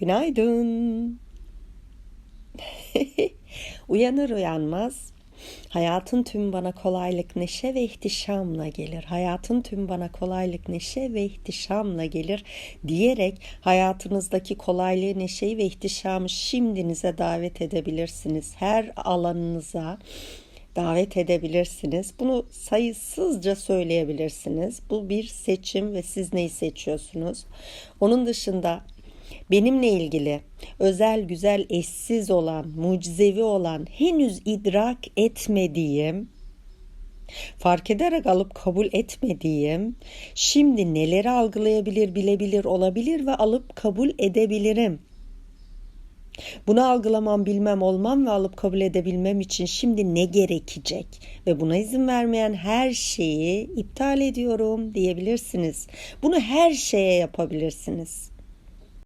Günaydın. Uyanır uyanmaz hayatın tüm bana kolaylık, neşe ve ihtişamla gelir. Hayatın tüm bana kolaylık, neşe ve ihtişamla gelir diyerek hayatınızdaki kolaylığı, neşeyi ve ihtişamı şimdinize davet edebilirsiniz. Her alanınıza davet edebilirsiniz. Bunu sayısızca söyleyebilirsiniz. Bu bir seçim ve siz neyi seçiyorsunuz? Onun dışında benimle ilgili özel, güzel, eşsiz olan, mucizevi olan, henüz idrak etmediğim, fark ederek alıp kabul etmediğim, şimdi neleri algılayabilir, bilebilir, olabilir ve alıp kabul edebilirim. Bunu algılamam, bilmem, olmam ve alıp kabul edebilmem için şimdi ne gerekecek? Ve buna izin vermeyen her şeyi iptal ediyorum diyebilirsiniz. Bunu her şeye yapabilirsiniz.